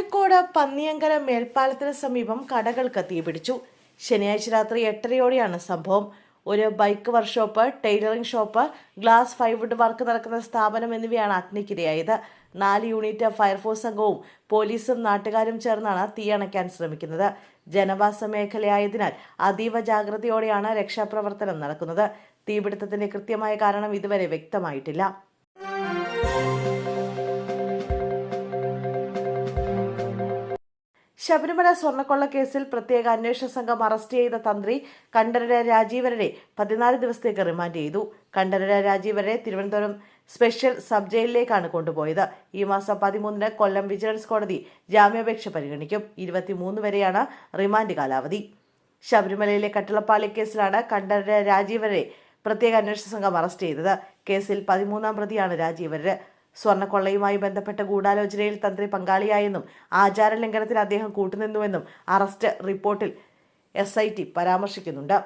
കോഴിക്കോട് പന്നിയങ്കര മേൽപ്പാലത്തിന് സമീപം കടകൾക്ക് തീപിടിച്ചു ശനിയാഴ്ച രാത്രി എട്ടരയോടെയാണ് സംഭവം. ഒരു bike workshop tailoring shop glass plywood work നടക്കുന്ന സ്ഥാപനം എന്നിവയാണ് അഗ്നിക്കിരയായത്. നാല് യൂണിറ്റ് ഫയർഫോഴ്സ് സംഘവും പോലീസും നാട്ടുകാരും ചേർന്നാണ് തീയണയ്ക്കാൻ ശ്രമിക്കുന്നത്. ജനവാസ മേഖലയായതിനാൽ അതീവ ജാഗ്രതയോടെയാണ് രക്ഷാപ്രവർത്തനം നടക്കുന്നത്. തീപിടുത്തത്തിന്റെ കൃത്യമായ കാരണം ഇതുവരെ വ്യക്തമായിട്ടില്ല. ശബരിമല സ്വർണക്കൊള്ള കേസിൽ പ്രത്യേക അന്വേഷണ സംഘം അറസ്റ്റ് ചെയ്ത തന്ത്രി കണ്ഠരര രാജീവരനെ പതിനാല് ദിവസത്തേക്ക് റിമാൻഡ് ചെയ്തു. കണ്ഠരര രാജീവരനെ തിരുവനന്തപുരം സ്പെഷ്യൽ സബ് ജയിലിലേക്കാണ് കൊണ്ടുപോയത്. ഈ മാസം പതിമൂന്നിന് കൊല്ലം വിജിലൻസ് കോടതി ജാമ്യാപേക്ഷ പരിഗണിക്കും. ഇരുപത്തിമൂന്ന് വരെയാണ് റിമാൻഡ് കാലാവധി. ശബരിമലയിലെ കട്ടിളപ്പാളി കേസിലാണ് കണ്ഠരര രാജീവരെ പ്രത്യേക അന്വേഷണ സംഘം അറസ്റ്റ് ചെയ്തത്. കേസിൽ പതിമൂന്നാം പ്രതിയാണ് രാജീവര്. സ്വർണക്കൊള്ളയുമായി ബന്ധപ്പെട്ട ഗൂഢാലോചനയിൽ തന്ത്രി പങ്കാളിയായെന്നും ആചാരലംഘനത്തിൽ അദ്ദേഹം കൂട്ടുനിന്നുവെന്നും അറസ്റ്റ് റിപ്പോർട്ടിൽ എസ് പരാമർശിക്കുന്നുണ്ട്.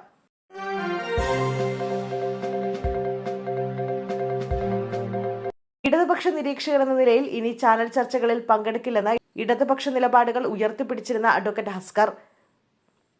ഇടതുപക്ഷ നിരീക്ഷകർ എന്ന നിലയിൽ ഇനി ചാനൽ ചർച്ചകളിൽ പങ്കെടുക്കില്ലെന്ന ഇടതുപക്ഷ നിലപാടുകൾ ഉയർത്തിപ്പിടിച്ചിരുന്ന അഡ്വക്കേറ്റ് ഹസ്കർ.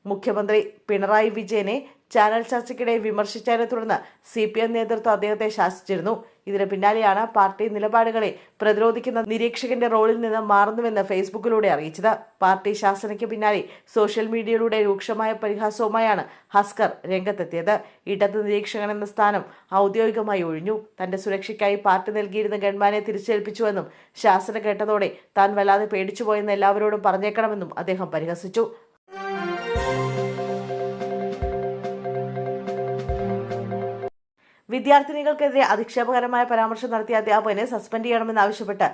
മുഖ്യമന്ത്രി പിണറായി വിജയനെ ചാനൽ ചർച്ചയ്ക്കിടെ വിമർശിച്ചതിനെ തുടർന്ന് സി പി എം നേതൃത്വം അദ്ദേഹത്തെ ശാസിച്ചിരുന്നു. ഇതിന് പിന്നാലെയാണ് പാർട്ടി നിലപാടുകളെ പ്രതിരോധിക്കുന്ന നിരീക്ഷകന്റെ റോളിൽ നിന്ന് മാറുന്നുവെന്ന് ഫേസ്ബുക്കിലൂടെ അറിയിച്ചത്. പാർട്ടി ശാസനയ്ക്ക് പിന്നാലെ സോഷ്യൽ മീഡിയയിലൂടെ രൂക്ഷമായ പരിഹാസവുമായാണ് ഹസ്കർ രംഗത്തെത്തിയത്. ഇടത് നിരീക്ഷകൻ എന്ന സ്ഥാനം ഔദ്യോഗികമായി ഒഴിഞ്ഞു. തന്റെ സുരക്ഷയ്ക്കായി പാർട്ടി നൽകിയിരുന്ന ഗൺമാനെ തിരിച്ചേൽപ്പിച്ചുവെന്നും ശാസന കേട്ടതോടെ താൻ വല്ലാതെ പേടിച്ചുപോയെന്ന് എല്ലാവരോടും പറഞ്ഞേക്കണമെന്നും അദ്ദേഹം പരിഹസിച്ചു. വിദ്യാർത്ഥിനികൾക്കെതിരെ അധിക്ഷേപകരമായ പരാമർശം നടത്തിയ അധ്യാപകനെ സസ്പെൻഡ് ചെയ്യണമെന്നാവശ്യപ്പെട്ട്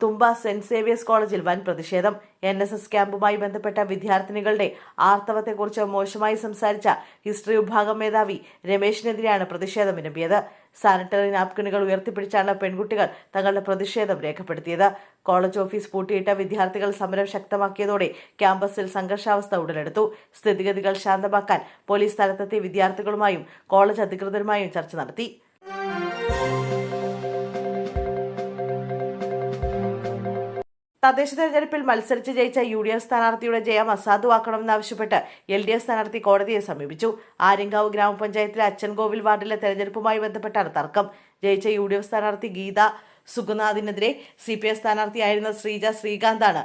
തുമ്പ സെന്റ് സേവിയേഴ്സ് കോളേജിൽ വൻ പ്രതിഷേധം. എൻ എസ് എസ് ക്യാമ്പുമായി ബന്ധപ്പെട്ട വിദ്യാർത്ഥിനികളുടെ ആർത്തവത്തെക്കുറിച്ച് മോശമായി സംസാരിച്ച ഹിസ്റ്ററി വിഭാഗം മേധാവി രമേശിനെതിരെയാണ് പ്രതിഷേധം വിരമ്പിയത് സാനിറ്ററി നാപ്കിനുകൾ ഉയർത്തിപ്പിടിച്ചാണ് പെൺകുട്ടികൾ തങ്ങളുടെ പ്രതിഷേധം രേഖപ്പെടുത്തിയത്. കോളേജ് ഓഫീസ് പൂട്ടിയിട്ട വിദ്യാർത്ഥികൾ സമരം ശക്തമാക്കിയതോടെ ക്യാമ്പസിൽ സംഘർഷാവസ്ഥ ഉടലെടുത്തു. സ്ഥിതിഗതികൾ ശാന്തമാക്കാൻ പോലീസ് സ്ഥലത്തെത്തി വിദ്യാർത്ഥികളുമായും കോളേജ് അധികൃതരുമായും ചർച്ച നടത്തി. തദ്ദേശ തെരഞ്ഞെടുപ്പിൽ മത്സരിച്ച് ജയിച്ച യു ഡി എഫ് സ്ഥാനാർത്ഥിയുടെ ജയം അസാധുവാക്കണമെന്നാവശ്യപ്പെട്ട് എൽ ഡി എഫ് സ്ഥാനാർത്ഥി കോടതിയെ സമീപിച്ചു. ആര്യങ്കാവ് ഗ്രാമപഞ്ചായത്തിലെ അച്ചൻകോവിൽ വാർഡിലെ തെരഞ്ഞെടുപ്പുമായി ബന്ധപ്പെട്ടാണ് തർക്കം. ജയിച്ച യു ഡി എഫ് സ്ഥാനാർത്ഥി ഗീത സുഗുനാഥിനെതിരെ സി പി ഐ സ്ഥാനാർത്ഥിയായിരുന്ന ശ്രീജ ശ്രീകാന്താണ്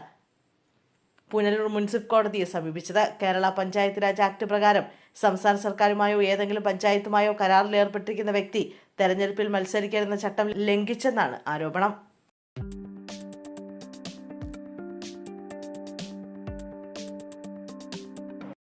പുനലൂർ മുനിസിപ്പൽ കോടതിയെ സമീപിച്ചത്. കേരള പഞ്ചായത്ത് രാജ് ആക്ട് പ്രകാരം സംസ്ഥാന സർക്കാരുമായോ ഏതെങ്കിലും പഞ്ചായത്തുമായോ കരാറിൽ ഏർപ്പെട്ടിരിക്കുന്ന വ്യക്തി തെരഞ്ഞെടുപ്പിൽ മത്സരിക്കരുതെന്ന ചട്ടം ലംഘിച്ചെന്നാണ് ആരോപണം.